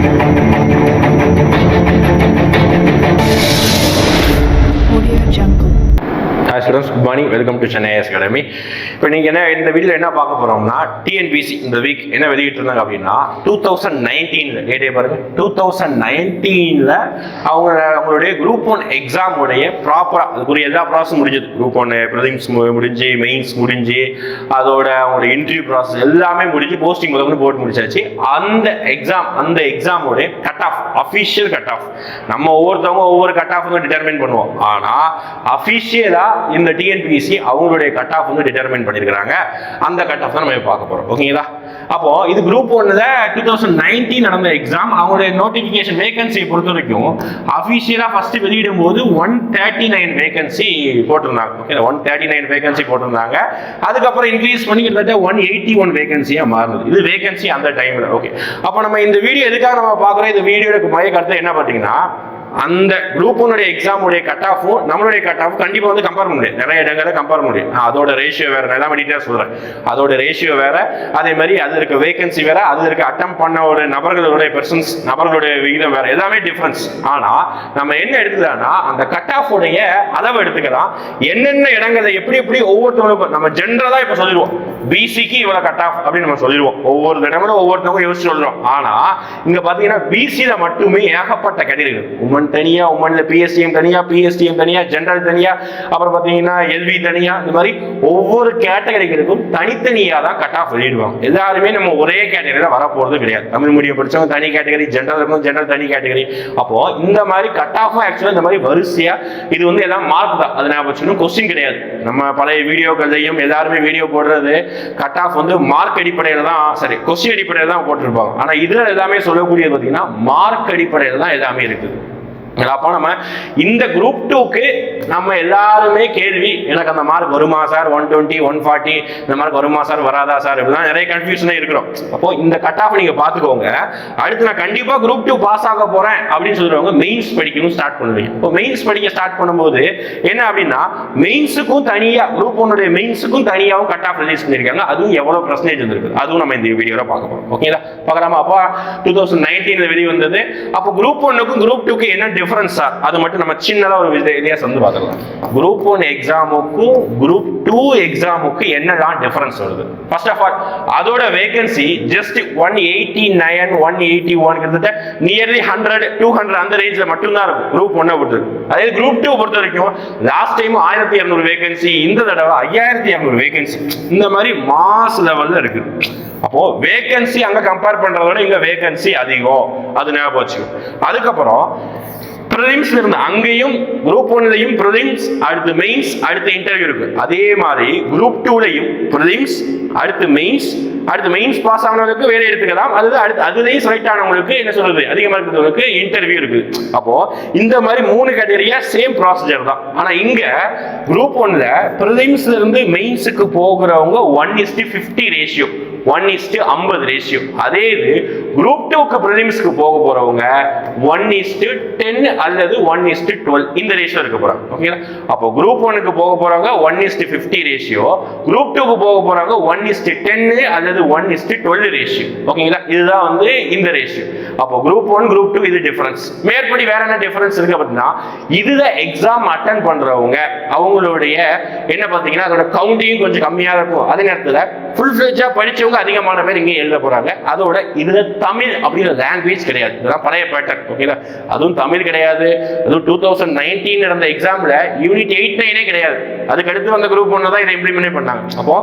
thank you. Morning welcome to Chennai IS academy இப்போ நீங்கள் என்ன இந்த வீடியோ என்ன பார்க்க போகிறோம்னா டிஎன்பிசி இந்த வீக் என்ன வெளியிட்டிருந்தாங்க அப்படின்னா டூ தௌசண்ட் நைன்டீனில் டேட்டே பாருங்க. டூ தௌசண்ட் நைன்டீனில் அவங்க அவங்களுடைய குரூப் ஒன் எக்ஸாம் உடைய ப்ராப்பராக அதுக்குரிய எல்லா ப்ராசஸும் முடிஞ்சது. குரூப் ஒன் ப்ரிலிம்ஸ் முடிஞ்சு மெயின்ஸ் முடிஞ்சு அதோட அவங்களோட இன்டர்வியூ ப்ராசஸ் எல்லாமே முடிஞ்சு போஸ்டிங் முதல்ல போட்டு முடிச்சாச்சு. அந்த எக்ஸாம் அந்த எக்ஸாமோடைய cut off official cut off நம்ம ஒவ்வொருத்தவங்க ஒவ்வொரு கட் ஆஃப் டிட்டர்மின் பண்ணுவோம். ஆனால் அஃபிஷியலாக இந்த டிஎன் ஏபிசி அவங்களுடைய கட் ஆஃப் வந்து டிட்டர்மைன் பண்ணியிருக்கிறாங்க அந்த கட் ஆஃப் தான் நம்ம பார்க்க போகிறோம் ஓகேங்களா அப்போ இது குரூப் ஒன்ல டூ தௌசண்ட் நைன்டீன் நடந்த எக்ஸாம் அவங்களுடைய நோட்டிஃபிகேஷன் வேகன்சியை பொறுத்த வரைக்கும் அஃபிஷியலாக ஃபர்ஸ்ட் வெளியிடும் போது ஒன் தேர்ட்டி நைன் வேகன்சி போட்டிருந்தாங்க. Okay one thirty nine vacancy போட்டிருந்தாங்க. அதுக்கப்புறம் இன்க்ரீஸ் பண்ணி கிட்டத்தட்ட ஒன் எயிட்டி ஒன் வேகன்சியாக மாறுது இது வேகன்சி அந்த டைமில் ஓகே அப்போ நம்ம இந்த வீடியோ எதுக்காக நம்ம பார்க்குறோம்? இந்த வீடியோக்கு மைய கருத்து என்ன பார்த்தீங்கன்னா அந்த குரூப்புனுடைய எக்ஸாமுடைய கட் ஆஃபும் நம்மளுடைய கட் ஆஃப் கண்டிப்பாக வந்து கம்பேர் பண்ண முடியும் நிறைய இடங்களில் கம்பேர் பண்ண முடியும் நான் அதோட ரேஷியோ வேற நான் எல்லாம் டீட்டெயில் சொல்கிறேன் அதோட ரேஷியோ வேற அதே மாதிரி அது இருக்க வேகன்சி வேற அது இருக்க அட்டம் பண்ண ஒரு நபர்களுடைய பெர்சன்ஸ் நபர்களுடைய விகிதம் வேற எல்லாமே டிஃப்ரென்ஸ் ஆனால் நம்ம என்ன எடுத்துக்கலாம்னா அந்த கட் ஆஃப் உடைய அளவு எடுத்துக்கலாம். என்னென்ன இடங்களை எப்படி எப்படி ஒவ்வொருத்தவங்களுக்கும் நம்ம ஜென்ரலாக இப்போ சொல்லிடுவோம். பிசிக்கு இவ்வளோ கட் ஆஃப் அப்படின்னு நம்ம சொல்லிடுவோம். ஒவ்வொரு இடங்களும் ஒவ்வொருத்தவங்க யோசிச்சு சொல்கிறோம் ஆனால் இங்கே பார்த்தீங்கன்னா பிசியில் மட்டுமே ஏகப்பட்ட கேட்டகரி உமன் தனியா உமன்ல பிஎஸ்டிஎம் தனியா பிஎஸ்டிஎம் தனியா ஜென்ரல் தனியா அப்புறம் பாத்தீங்கன்னா எல்வி தனியா இந்த மாதிரி ஒவ்வொரு கேட்டகரிகளுக்கும் தனித்தனியா தான் கட் ஆஃப் வெளியிடுவாங்க எல்லாருமே நம்ம ஒரே கேட்டகரியில வரப்போகிறது கிடையாது. தமிழ் மீடியம் படிச்சவங்க தனி கேட்டகரி ஜென்ரல் இருக்கும் ஜென்ரல் தனி கேட்டகரி அப்போ இந்த மாதிரி கட் ஆஃப் ஆக்சுவலா இந்த மாதிரி வரிசையா இது வந்து எல்லாம் மார்க் தான். அது நான் வச்சுக்கணும் கொஸ்டின் கிடையாது. நம்ம பழைய வீடியோக்கள்லையும் எல்லாருமே வீடியோ போடுறது கட் ஆஃப் வந்து மார்க் அடிப்படையில் தான் சரி கொஸ்டின் அடிப்படையில் தான் போட்டிருப்பாங்க. ஆனா இதுல எல்லாமே சொல்லக்கூடியது பார்த்தீங்கன்னா மார்க் அடிப்படையில் தான் எல்லாமே இருக்குது. அப்போ நம்ம இந்த குரூப் டூக்கு நம்ம எல்லாருமே கேள்வி எனக்கு அந்த மார்க் வருமா sir one twenty one forty இந்த மார்க் வருமா சார் வராதா சார் இப்படிலாம் நிறைய கன்ஃபியூஷனே இருக்கிறோம். அப்போ இந்த கட் ஆஃப் நீங்க பாத்துக்கோங்க. அடுத்து நான் கண்டிப்பா குரூப் டூ பாஸ் ஆக போறேன் அப்படின்னு சொல்றவங்க மெயின்ஸ் படிக்கணும் ஸ்டார்ட் பண்ணுவீங்க. இப்போ மெயின்ஸ் படிக்க ஸ்டார்ட் பண்ணும்போது என்ன அப்படின்னா மெயின்ஸுக்கும் தனியா குரூப் ஒன்னுடைய மெயின்ஸுக்கும் தனியாகவும் கட் ஆஃப் ரிலீஸ் பண்ணியிருக்காங்க. அதுவும் எவ்வளவு பர்சன்டேஜ் வந்துருக்கு அதுவும் நம்ம இந்த வீடியோல பார்க்க போறோம். ஓகேங்களா பார்க்கலாமா? அப்போ டூ தௌசண்ட் நைன்டீன்ல வெளியே வந்தது அப்போ குரூப் ஒன்னுக்கும் குரூப் டூக்கு என்ன டிஃபரன்ஸ் சார் அது மட்டும் நம்ம சின்னதாக ஒரு வித்தியாசம் வந்து பார்த்துக்கலாம். குரூப் ஒன் எக்ஸாமுக்கும் குரூப் டூ எக்ஸாமுக்கு என்னதான் டிஃபரன்ஸ் வருது? ஃபர்ஸ்ட் ஆஃப் ஆல் அதோட vacancy just one eighty nine one eighty one கிட்டத்தட்ட நியர்லி ஹண்ட்ரட் டூ ஹண்ட்ரட் அந்த ரேஞ்சில் மட்டும்தான் இருக்கும். குரூப் ஒன்னை பொறுத்து. அதே குரூப் டூ பொறுத்த வரைக்கும் லாஸ்ட் டைம் ஆயிரத்தி இரநூறு வேகன்சி இந்த தடவை ஐயாயிரத்தி இரநூறு வேகன்சி இந்த மாதிரி மாஸ் லெவல்ல இருக்குது அப்போ வேகன்சி அங்க கம்பேர் பண்றத விட இங்க வேகன்சி அதிகம். அது ஞாபகம் வச்சுக்கோ. அதுக்கப்புறம் ப்ரிலிம்ஸ் இருந்து அங்கேயும் குரூப் ஒன்லையும் ப்ரிலிம்ஸ் அடுத்து மெயின்ஸ் அடுத்து இன்டர்வியூ இருக்கு. அதே மாதிரி குரூப் டூலையும் ப்ரிலிம்ஸ் அடுத்து மெயின்ஸ் அடுத்து மெயின்ஸ் பாஸ் ஆனவங்களுக்கு வேலை எடுத்துக்கலாம். அல்லது அடுத்து அதுலேயும் செலக்ட் ஆனவங்களுக்கு என்ன சொல்றது? அதிகமாக இருக்கிறவங்களுக்கு இன்டர்வியூ இருக்கு. அப்போ இந்த மாதிரி மூணு கேட்டகரியா சேம் ப்ராசீஜர் தான். ஆனா இங்க குரூப் ஒன்ல ப்ரிலிம்ஸ்ல இருந்து மெயின்ஸுக்கு போகிறவங்க one is to fifty ratio one is to ஐம்பது ரேஷியோ அதே இது குரூப் டூக்கு ப்ரிலிம்ஸ்க்கு போக போறவங்க ஒன் இஸ்டு டென் அல்லது ஒன் இஸ்டு டுவெல் இந்த ரேஷியோ இருக்க போறாங்க. ஓகேங்களா அப்போ குரூப் ஒனுக்கு போக போறவங்க one is to fifty ratio group டூக்கு போக போறவங்க ஒன் இஸ்டு டென் அல்லது one is to twelve ratio ஓகேங்களா இதுதான் வந்து இந்த ரேஷியோ அப்போ குரூப் ஒன் குரூப் டூ இது டிஃபரன்ஸ் மேற்படி வேற என்ன டிஃபரன்ஸ் இருக்கு அப்படின்னா இதுல எக்ஸாம் அட்டன் பண்றவங்க அவங்களுடைய என்ன பார்த்தீங்கன்னா அதோட கவுண்டிங் கொஞ்சம் கம்மியாக இருக்கும். அதே நேரத்தில் ஃபுல் ஃபிளெஜா படிச்சவங்க அதிகமான பேர் இங்கே எழுத போறாங்க. அதோட இதுல தமிழ் அப்படிங்கிற லாங்குவேஜ் கிடையாது. இதெல்லாம் பழைய பேட்டர்ன் ஓகேங்களா அதுவும் தமிழ் கிடையாது. அதுவும் டூ தௌசண்ட் நைன்டீன் நடந்த எக்ஸாம்ல யூனிட் எயிட் நைனே கிடையாது. அதுக்கு அடுத்து வந்த குரூப் ஒன்று தான் இதை இம்ப்ளிமெண்ட் பண்ணாங்க. அப்போ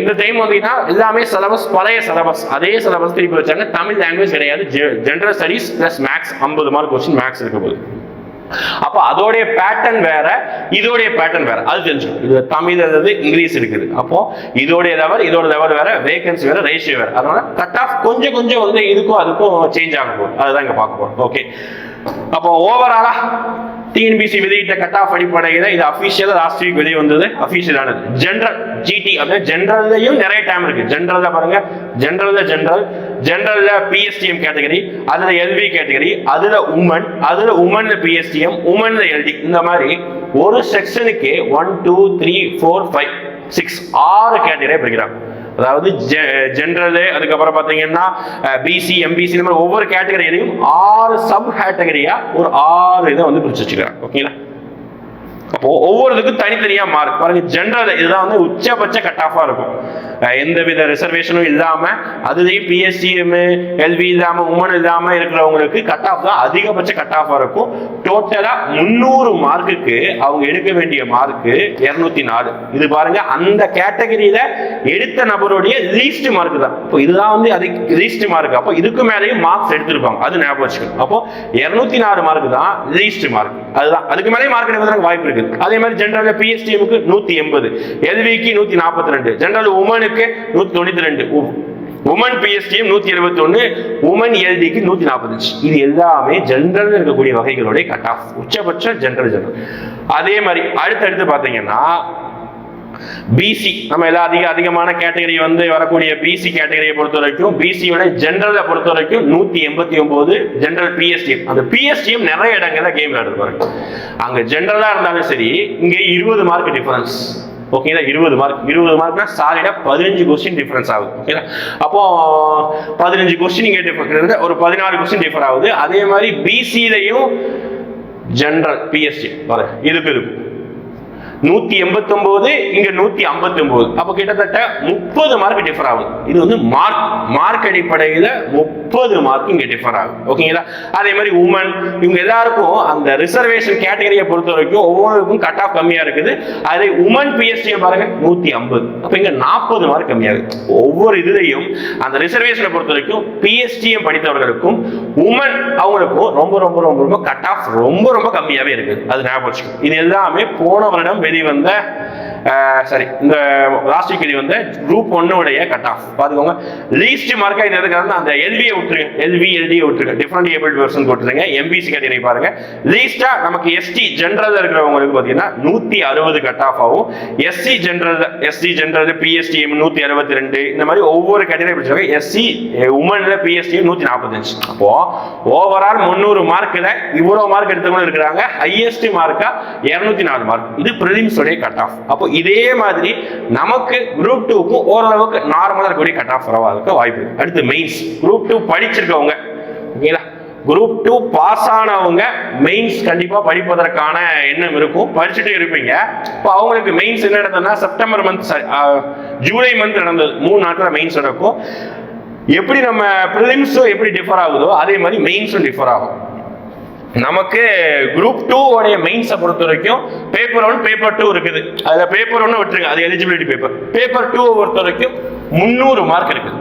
இந்த டைம் வந்தீங்கன்னா எல்லாமே சிலபஸ் பழைய சிலபஸ் அதே சிலபஸ் திருப்பி வச்சாங்க. தமிழ் லாங்குவேஜ் கிடையாது. ஜென்ரல் ஸ்டடீஸ் பிளஸ் மேக்ஸ் ஐம்பது மார்க் கொஸ்டின் மேக்ஸ் இருக்க போகுது. அப்போ அதோடைய பேட்டர்ன் வேற இதோடைய பேட்டர்ன் வேற. அது தெரிஞ்சுக்கணும் இது தமிழ் அதாவது இங்கிலீஷ் இருக்குது. அப்போ இதோடைய லெவல் இதோட லெவல் வேற வேகன்சி வேற ரேஷியோ வேற. அதனால கட் ஆஃப் கொஞ்சம் கொஞ்சம் வந்து இதுக்கும் அதுக்கும் சேஞ்ச் ஆக போகுது. அதுதான் இங்க பார்க்க போறோம். ஓகே அப்போ ஓவராலா டிஎன்பிசி வெளியிட்ட கட் ஆஃப் அடிப்படையில் இது அஃபிஷியலாக லாஸ்ட் வீக் வெளியே வந்தது. அஃபிஷியலானது ஜென்ரல் ஜிடி அப்படின்னா ஜென்ரல்லையும் நிறைய டைம் இருக்கு. ஜென்ரல்ல பாருங்க. ஜென்ரல்ல ஜென்ரல் ஜென்ரல்ல பிஎஸ்டிஎம் கேட்டகரி அதுல எல்வி கேட்டகரி அதுல உமன் அதுல உமன்ல பிஎஸ்டிஎம் உமன்ல எல்டி இந்த மாதிரி ஒரு செக்ஷனுக்கு one two three four five six ஆறு கேட்டகரியா பிரிக்கிறாங்க. அதாவது ஜென்ரலு அதுக்கப்புறம் பார்த்தீங்கன்னா பிசி எம்பிசி இந்த மாதிரி ஒவ்வொரு கேட்டகரியிலையும் ஆறு சப் கேட்டகரியா ஒரு ஆறு இதை வந்து பிரிச்சு வச்சுக்கிறாங்க. ஓகேங்களா அப்போ ஒவ்வொருத்துக்கும் தனித்தனியா மார்க் பாருங்க ஜென்ரல் இதுதான் வந்து உச்சபட்ச கட் ஆஃபா இருக்கும். எந்த வித ரிசர்வேஷனும் இல்லாம அதுலேயும் பிஎஸ்சிஎம் எல்வி இல்லாம உமன் இல்லாம இருக்கிறவங்களுக்கு கட் ஆஃப் தான் அதிகபட்ச கட் ஆஃபா இருக்கும். டோட்டலா முந்நூறு மார்க்குக்கு அவங்க எடுக்க வேண்டிய மார்க் இருநூத்தி நாலு. இது பாருங்க அந்த கேட்டகரியில எடுத்த நபருடைய லீஸ்ட் மார்க் தான். இப்போ இதுதான் வந்து அதுக்கு லீஸ்ட் மார்க் அப்போ இதுக்கு மேலேயும் மார்க்ஸ் எடுத்திருப்பாங்க. அது ஞாபகம் வச்சுக்கணும். அப்போ இருநூத்தி நாலு மார்க் தான் லீஸ்ட் மார்க் அதுதான். அதுக்கு மேலே மார்க் எடுப்பதற்கு வாய்ப்பு இருக்கு. அதே மாதிரி ஜென்ரல் பிஎஸ்டிஎம்க்கு நூத்தி எண்பது. எல்விக்கு நூத்தி நாற்பத்தி ரெண்டு. ஜென்ரல் உமனுக்கு நூத்தி தொண்ணூத்தி ரெண்டு. உமன் பிஎஸ்டிஎம் நூத்தி எழுபத்தி ஒன்னு உமன் எல்டிக்கு நூத்தி நாற்பத்தஞ்சு. இது எல்லாமே ஜென்ரல் இருக்கக்கூடிய வகைகளுடைய கட் ஆஃப் உச்சபட்ச ஜென்ரல் ஜென்ரல் அதே மாதிரி அடுத்தடுத்து பாத்தீங்கன்னா பிசி நம்ம எல்லாம் அதிக அதிகமான கேட்டகரி வந்து வரக்கூடிய பிசி கேட்டகரியை பொறுத்த வரைக்கும் பிசியோட ஜென்ரலை பொறுத்த வரைக்கும் நூத்தி எண்பத்தி ஒன்பது ஜென்ரல் பிஎஸ்டிஎம் அந்த பிஎஸ்டிஎம் நிறைய இடங்கள்ல கேம் விளையாடுவாங்க அங்க ஜென்ரலா இருந்தாலும் சரி இங்க இருபது மார்க் டிஃபரன்ஸ் ஓகேங்களா இருபது மார்க் இருபது மார்க்னா சாலிடா பதினஞ்சு கொஸ்டின் டிஃபரன்ஸ் ஆகுது. ஓகேங்களா அப்போ பதினஞ்சு கொஸ்டின் கேட்டு difference, ஒரு பதினாறு கொஸ்டின் டிஃபர் ஆகுது. அதே மாதிரி பிசிலையும் ஜென்ரல் பிஎஸ்டி பாருங்க. இதுக்கு இதுக்கு நூத்தி எண்பத்தி ஒன்பது இங்க நூத்தி ஐம்பத்தி ஒன்பது அப்ப கிட்டத்தட்ட முப்பது மார்க் டிஃபர் ஆகுது இது வந்து மார்க் மார்க் அடிப்படையில முப்பது மார்க் இங்க டிஃபர் ஆகுது ஓகேங்களா அதே மாதிரி உமன் இவங்க எல்லாருக்கும் அந்த ரிசர்வேஷன் கேட்டகரியை பொறுத்த வரைக்கும் ஒவ்வொருக்கும் கட் ஆஃப் கம்மியா இருக்குது. அதே உமன் பிஎஸ்டியை பாருங்க நூத்தி ஐம்பது. அப்ப இங்க நாற்பது மார்க் கம்மியாகுது ஒவ்வொரு இதுலையும் அந்த ரிசர்வேஷனை பொறுத்த வரைக்கும் பிஎஸ்டிஎம் படித்தவர்களுக்கும் உமன் அவங்களுக்கும் ரொம்ப ரொம்ப ரொம்ப ரொம்ப கட் ஆஃப் ரொம்ப ரொம்ப கம்மியாவே இருக்குது. அது ஞாபகம் இது எல்லாமே போன வருடம் வெளிவந்த சரி. இந்த லாஸ்ட் வீக் வந்து குரூப் ஒன்னுடைய கட் ஆஃப் பாத்துக்கோங்க லீஸ்ட் மார்க்கா இது எதுக்காக அந்த எல்வியை விட்டுருங்க. எல்வி எல்டி விட்டுருங்க. டிஃப்ரெண்ட் ஏபிள் பர்சன் போட்டுருங்க. எம்பிசி கேட்டகரி பாருங்க. லீஸ்டா நமக்கு எஸ்டி ஜென்ரல் இருக்கிறவங்களுக்கு பாத்தீங்கன்னா நூத்தி அறுபது கட் ஆஃப் ஆகும். SC general SC general PSTM நூத்தி அறுபத்தி ரெண்டு இந்த மாதிரி ஒவ்வொரு கேட்டகரி பிடிச்சிருக்காங்க எஸ்சி உமன்ல பிஎஸ்டி நூத்தி நாற்பத்தஞ்சு அப்போ ஓவரால் முந்நூறு மார்க்ல இவ்வளவு மார்க் எடுத்தவங்களும் இருக்கிறாங்க. ஹையஸ்ட் மார்க்கா இருநூத்தி நாலு மார்க் இது பிரிலிம்ஸ் உடைய கட் ஆஃப் அப்போ இதே மாதிரி நமக்கு குரூப் டூக்கும் ஓரளவுக்கு நார்மலாக இருக்கக்கூடிய கட் ஆஃப் இருக்க வாய்ப்பு இருக்கு. அடுத்து மெயின்ஸ் குரூப் டூ படிச்சிருக்கவங்க ஓகேங்களா குரூப் டூ பாஸ் ஆனவங்க மெயின்ஸ் கண்டிப்பா படிப்பதற்கான எண்ணம் இருக்கும். படிச்சுட்டு இருப்பீங்க. இப்போ அவங்களுக்கு மெயின்ஸ் என்ன நடந்ததுன்னா செப்டம்பர் மந்த் ஜூலை மந்த் நடந்தது. மூணு நாட்கள் மெயின்ஸ் நடக்கும். எப்படி நம்ம ப்ரிலிம்ஸும் எப்படி டிஃபர் ஆகுதோ அதே மாதிரி மெயின்ஸும் டிஃபர் ஆகும். நமக்கு குரூப் டூ உடைய மெயின்ஸை பொறுத்த வரைக்கும் பேப்பர் ஒன் பேப்பர் டூ இருக்குது. அதில் பேப்பர் ஒன்று விட்டுருங்க. அது எலிஜிபிலிட்டி பேப்பர் பேப்பர் டூவை பொறுத்த வரைக்கும் முந்நூறு மார்க் இருக்குது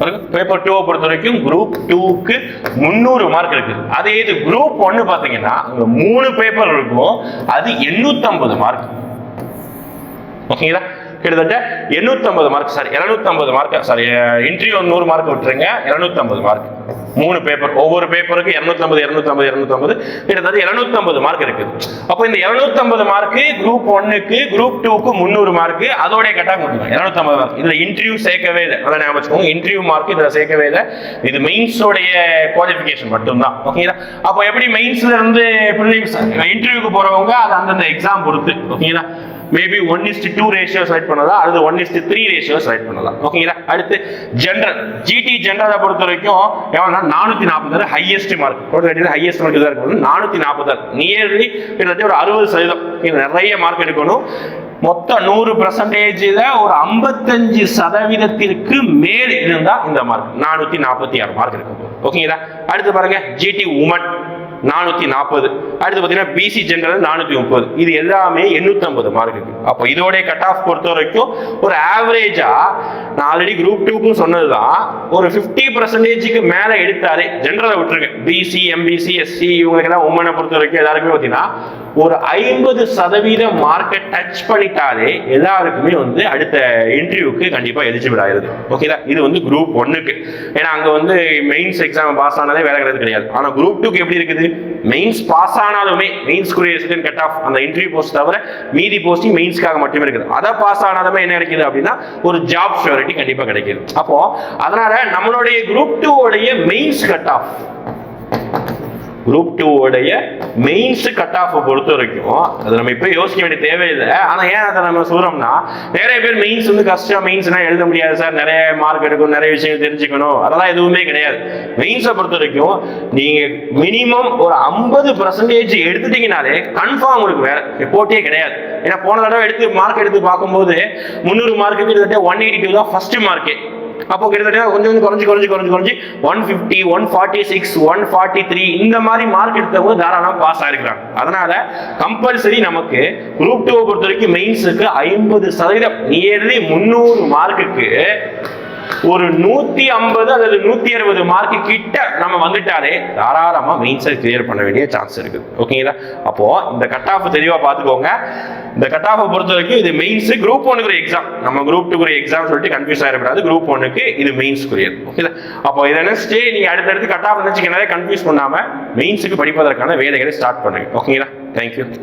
பாருங்க. பேப்பர் டூவை பொறுத்த வரைக்கும் குரூப் டூக்கு முந்நூறு மார்க் இருக்குது அதே இது குரூப் ஒன்னு பாத்தீங்கன்னா மூணு பேப்பர் இருக்கும். அது 850 மார்க் ஓகேங்களா? கிட்டத்தட்ட 850 mark sorry 250 mark sorry interview நூறு மார்க் விட்டுருங்க. 250 மார்க் மூணு பேப்பர் ஒவ்வொரு பேப்பருக்கு 250 250 250 கிட்டத்தட்ட 750 மார்க் இருக்குது அப்போ இந்த 750 மார்க் குரூப் ஒன்னுக்கு குரூப் டூக்கு முந்நூறு மார்க் அதோடய கட்டாக கொடுக்கணும் 250 மார்க் இதில் இன்டர்வியூ சேர்க்கவே இல்லை. அதை ஞாபகம் வச்சுக்கோங்க. இன்டர்வியூ மார்க் இதில் சேர்க்கவே இல்லை. இது மெயின்ஸோடைய குவாலிஃபிகேஷன் மட்டும்தான். ஓகேங்களா அப்போ எப்படி மெயின்ஸ்ல இருந்து இன்டர்வியூக்கு போறவங்க அது அந்தந்த எக்ஸாம் பொறுத்து. ஓகேங்களா maybe one is to two ratio select பண்ணலாம் அல்லது one is to three ratio select பண்ணலாம் ஓகேங்களா அடுத்து ஜென்ரல் ஜிடி ஜென்ரலை பொறுத்த வரைக்கும் எவ்வளோனா நானூற்றி நாற்பத்தாறு highest mark total highest mark தான் இருக்கணும் நானூற்றி நாற்பத்தாறு நியர்லி கிட்டத்தட்ட ஒரு அறுபது சதவீதம். நிறைய மார்க் எடுக்கணும். மொத்தம் நூறு பர்சன்டேஜில் ஒரு ஐம்பத்தஞ்சு சதவீதத்திற்கு மேல் இருந்தால் இந்த மார்க் நானூற்றி நாற்பத்தி ஆறு மார்க் இருக்கும் ஓகேங்களா அடுத்து பாருங்க. ஜிடி உமன் நானூத்தி நாற்பது அடுத்து பார்த்தீங்கன்னா பிசி ஜென்ரல் நானூத்தி முப்பது. இது எல்லாமே 850 மார்க் அப்போ இதோட கட் ஆஃப் பொறுத்த வரைக்கும் ஒரு ஆவரேஜா நான் ஆல்ரெடி குரூப் டூக்கும் சொன்னதுதான் ஒரு ஃபிஃப்டி பர்சன்டேஜுக்கு மேல எடுத்தாலே ஜென்ரலை விட்டுருங்க. பிசி எம்பிசி எஸ்சி இவங்களுக்கெல்லாம் உமனை பொறுத்த வரைக்கும் எல்லாருக்குமே பார்த்தீங்கன்னா ஒரு ஐம்பது சதவீத மார்க்கை டச் பண்ணிட்டாலே எல்லாருக்குமே வந்து அடுத்த இன்டர்வியூக்கு கண்டிப்பா எலிஜிபிள் ஆயிருது ஓகேதா இது வந்து குரூப் ஒன்னுக்கு ஏன்னா அங்க வந்து மெயின்ஸ் எக்ஸாம் பாஸ் ஆனாலே வேலை கிடையாது கிடையாது. ஆனா குரூப் டூக்கு எப்படி இருக்குது? மெயின்ஸ் பாஸ் ஆனாலுமே மெயின்ஸ் செகண்ட் கட் ஆஃப் அந்த இன்டர்வியூ போஸ்ட் தவிர மீதி போஸ்டிங் மெயின்ஸ்க்காக மட்டுமே இருக்குது. அதை பாஸ் ஆனாலுமே என்ன கிடைக்குது அப்படின்னா ஒரு ஜாப் ஷூரிட்டி கண்டிப்பா கிடைக்குது. அப்போ அதனால நம்மளுடைய குரூப் டூ உடைய mains cut off group two உடைய மெயின்ஸ் கட் ஆஃப் பொறுத்த வரைக்கும் அது நம்ம இப்போ யோசிக்க வேண்டிய தேவையில்லை. ஆனால் ஏன் அதை நம்ம சொல்கிறோம்னா நிறைய பேர் மெயின்ஸ் வந்து கஷ்டம். மெயின்ஸ்னால் எழுத முடியாது சார். நிறைய மார்க் எடுக்கும் நிறைய விஷயங்கள் தெரிஞ்சுக்கணும். அதெல்லாம் எதுவுமே கிடையாது. மெயின்ஸை பொறுத்த வரைக்கும் நீங்கள் மினிமம் ஒரு ஐம்பது பர்சன்டேஜ் எடுத்துட்டீங்கனாலே கன்ஃபார்ம் உங்களுக்கு வேற போட்டியே கிடையாது. ஏன்னா போன தடவை எடுத்து மார்க் எடுத்து பார்க்கும்போது முந்நூறு மார்க்கு கிட்டத்தட்ட ஒன் எயிட்டி டூ தான் ஃபர்ஸ்ட் மார்க்கே அப்போ கிட்டத்தட்ட கொஞ்சம் கொஞ்சம் குறைஞ்சி குறைஞ்சி குறைஞ்சு குறைஞ்சி one fifty one forty six one forty three இந்த மாதிரி மார்க் எடுத்தவங்க தாராளமாக பாஸ் ஆயிருக்கிறாங்க. அதனால கம்பல்சரி நமக்கு குரூப் டூவை பொறுத்த வரைக்கும் மெயின்ஸுக்கு ஐம்பது சதவீதம். நியர்லி முந்நூறு மார்க்குக்கு ஒரு நூத்தி ஐம்பது அல்லது நூத்தி அறுபது மார்க்கு கிட்ட நம்ம வந்துட்டாலே தாராளமா மெயின்ஸை கிளியர் பண்ண வேண்டிய சான்ஸ் இருக்குது ஓகேங்களா அப்போ இந்த கட் ஆஃப் தெளிவா பார்த்துக்கோங்க. இந்த கட் ஆஃப் பொறுத்த வரைக்கும் இது மெயின்ஸ் குரூப் ஒனுக்கு எக்ஸாம் நம்ம குரூப் டூக்கு எக்ஸாம் சொல்லிட்டு கன்ஃபியூஸ் ஆகிடக்கூடாது குரூப் ஒன்னுக்கு இது மெயின்ஸ் குரியர் ஓகேங்களா அப்போ இதை நினைச்சிட்டு நீங்க அடுத்தடுத்து கட் ஆஃப் நினைச்சிக்கனாலே கன்ஃபியூஸ் பண்ணாம மெயின்ஸுக்கு படிப்பதற்கான வேலைகளை ஸ்டார்ட் பண்ணுங்க. ஓகேங்களா தேங்க்யூ